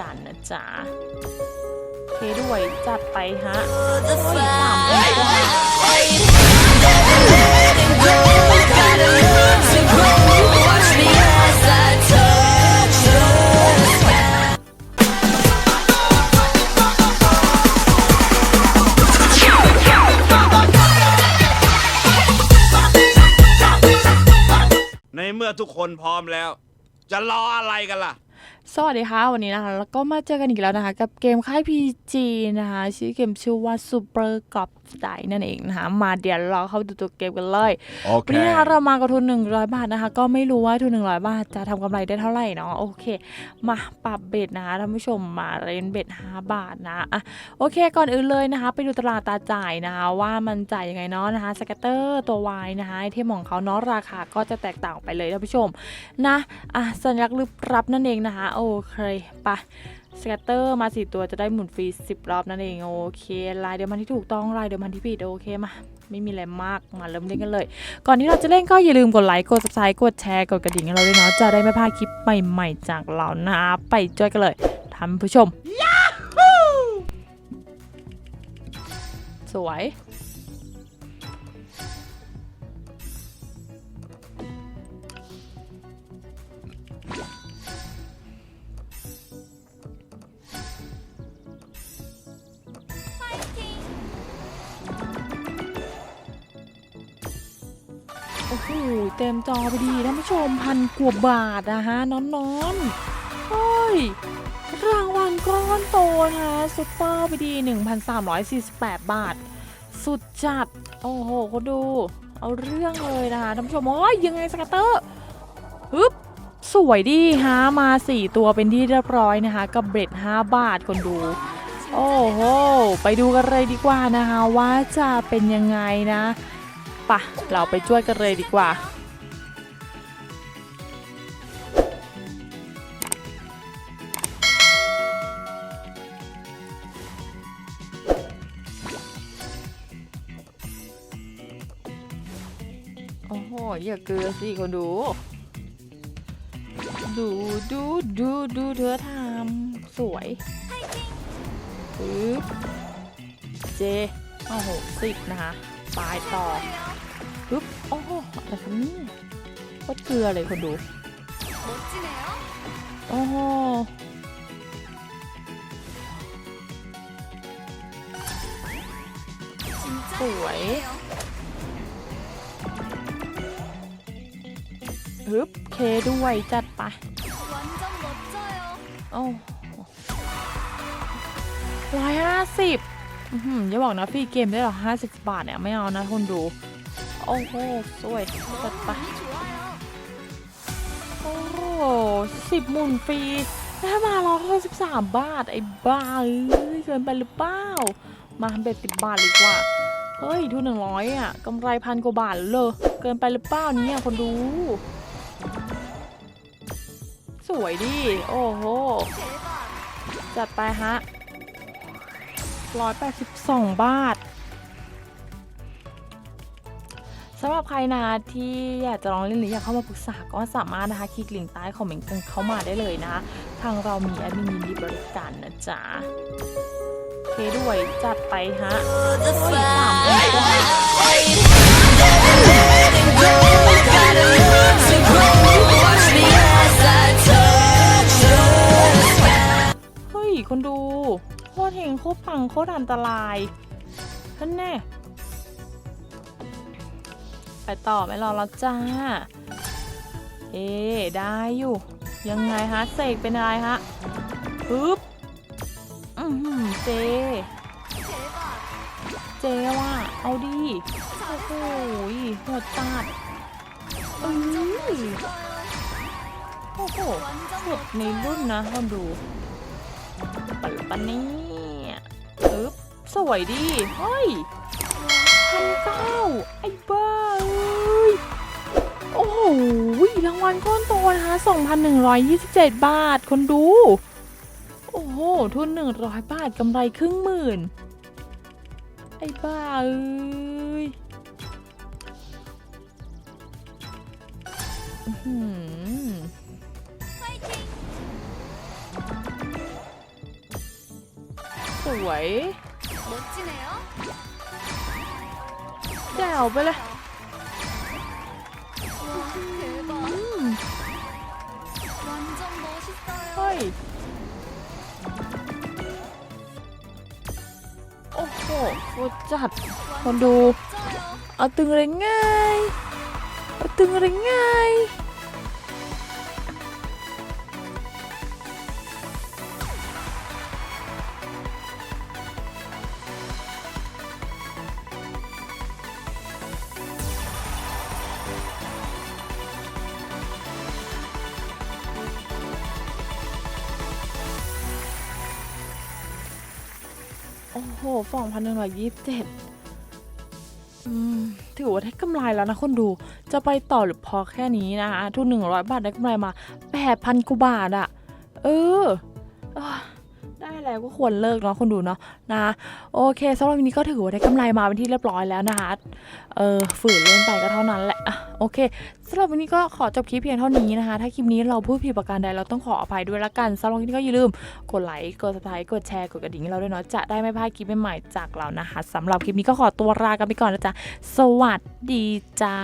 กันนะจ๊ะเคด้วยจัดไปฮะโอ้ยสามพันกว่าในเมื่อทุกคนพร้อมแล้ว จะรออะไรกันล่ะ สวัสดีค่ะ วันนี้นะคะ แล้วก็มาเจอกันอีกแล้วนะคะ กับเกมค่าย PG นะคะ ชื่อเกมชื่อว่า Super g o p ไ i นั่นเองนะคะ มาเดี๋ยวเราเข้าดูตัวเกมกันเลยวันนี้นะคะเรามากับทุน 100 บาทนะคะ ก็ไม่รู้ว่าทุน 100 บาทจะทำกำไรได้เท่าไหร่เนาะโอเค มาปรับเบ็ดนะคะท่านผู้ชมมาเล่นเบ็ด 5 บาทนะอะโอเค ก่อนอื่นเลยนะคะ ไปดูตลาดตาจ่ายนะคะ ว่ามันจ่ายยังไงเนาะนะคะสเกตเตอร์ตัว Y นะคะไอเทมของเขาเนาะราคาก็จะแตกต่างไปเลยท่านผู้ชมนะอะสัญลักษณ์ลึกรับนั่นเองนะคะโอเคไปสเกตเตอร์มาสี่ตัวจะได้หมุนฟรี10รอบนั่นเองโอเคลายเดียวมันที่ถูกต้องลายเดียวมันที่ผิดโอเคมาไม่มีอะไรมากมาเริ่มเล่นกันเลย ก่อนที่เราจะเล่นก็อย่าลืมกดไลค์กด subscribe กดแชร์กดกระดิ่งให้เราด้วยเนาะจะได้ไม่พลาดคลิปใหม่ๆจากเรานะไปจอยกันเลยท่านผู้ชม สวย โอ้โหเต็มจอไปดีท่านผู้ชมพันกว่าบาทนะฮะนอนนอนๆเฮ้ยรางวัลก้อนโตนะคะซุปเปอร์ไปดี1,348 บาท สุดจัด โอ้โหคนดู เอาเรื่องเลยนะคะท่านผู้ชมโอ้ยยังไงสกัตเตอร์ฮึบสวยดีฮะมา 4 ตัวเป็นที่เรียบร้อยนะคะ กับเบรด5 บาทคนดู โอ้โห ไปดูกันเลยดีกว่านะคะ ว่าจะเป็นยังไงนะ ปะเราไปช่วยกันเลยดีกว่า โอ้โหอย่าเกลือสิคนดู ดูดูดูดูเธอทำสวยปึ๊บเจโอ้โหสิบนะคะ ปลายต่อปึ๊บโอ้โหอะไรคะนี่ยโคตรเกลือเลยคนดูโอ้โหสวยฮึบเคด้วยจัดไปโอ้ร้อยห้าสิบ อย่าบอกนะฟรีเกมได้หรอห้าสิบบาทเนี่ยไม่เอานะคนดู โอ้โห สวยจัดไป โอ้โหสิบหมุนฟรีได้มาร้อยหกสิบสามบาท ไอ้บ้าเอ้ยเกินไปหรือเปล่า มาเบ็ดสิบบาทเลยกว่า เฮ้ยทุนหนึ่งร้อยอะกำไรพันกว่าบาทเลยเกินไปหรือเปล่าเนี่ยคนดู สวยดิ โอ้โห จัดไปฮะ ร้อยแปดสิบสองบาทสำหรับใครนะที่อยากจะลองเล่นหรืออยากเข้ามาปรึกษาก็สามารถนะคะคลิกลิงก์ใต้คอมเมนต์กันเข้ามาได้เลยนะทางเรามีแอดมินยินดีบริการนะจ๊ะโอเคด้วยจัดไปฮะเฮ้ย คนดู โคตรเฮงโคตรปังโคตรอันตรายท่านแน่ไปต่อไม่รอแล้วจ้า เอ๊ได้อยู่ ยังไงฮะเสกเป็นอะไรฮะปึ๊บอือหือเจ เจว่าเอาดีโอ้โหหดจัดเอ้ยโอ้โหสุดในรุ่นนะลองดูปัลปันนี่ยปึ๊บ สวยดีเฮ้ยพันเก้าไอ้บ้าโอ้โหรางวัลก้อนโตนะคะ 2,127 บาท คนดู โอ้โห ทุน 100 บาทกำไรครึ่งหมื่น ไอ้บ้าเอ้ยสวย แจ๋วไปเลยเฮ้ย โอ้โหฟูจัด คนดู เอาตึงเลยง่าย เอาตึงเลยง่าย โอ้โหสองพันหนึ่งร้อยยี่สิบเจ็ดอืมถือว่าได้กำไรแล้วนะคนดู จะไปต่อหรือพอแค่นี้นะคะทุนหนึ่งร้อยบาทได้กำไรมาแปดพันกว่าบาทอะเออเอ้อ ได้แล้วก็ควรเลิกเนาะคนดูเนาะนะโอเคสำหรับวันนี้ก็ถือว่าได้กำไรมาเป็นที่เรียบร้อยแล้วนะคะเออฝืนเล่นไปก็เท่านั้นแหละโอเคสำหรับวันนี้ก็ขอจบคลิปเพียงเท่านี้นะคะ ถ้าคลิปนี้เราพูดผิดประการใดเราต้องขออภัยด้วยละกันสำหรับวันนี้ก็อย่าลืมกดไลค์กด subscribe กดแชร์กดกระดิ่งให้เราด้วยเนาะจะได้ไม่พลาดคลิปใหม่ๆจากเรานะคะสำหรับคลิปนี้ก็ขอตัวลากันไปก่อนนะจ๊ะสวัสดีจ้า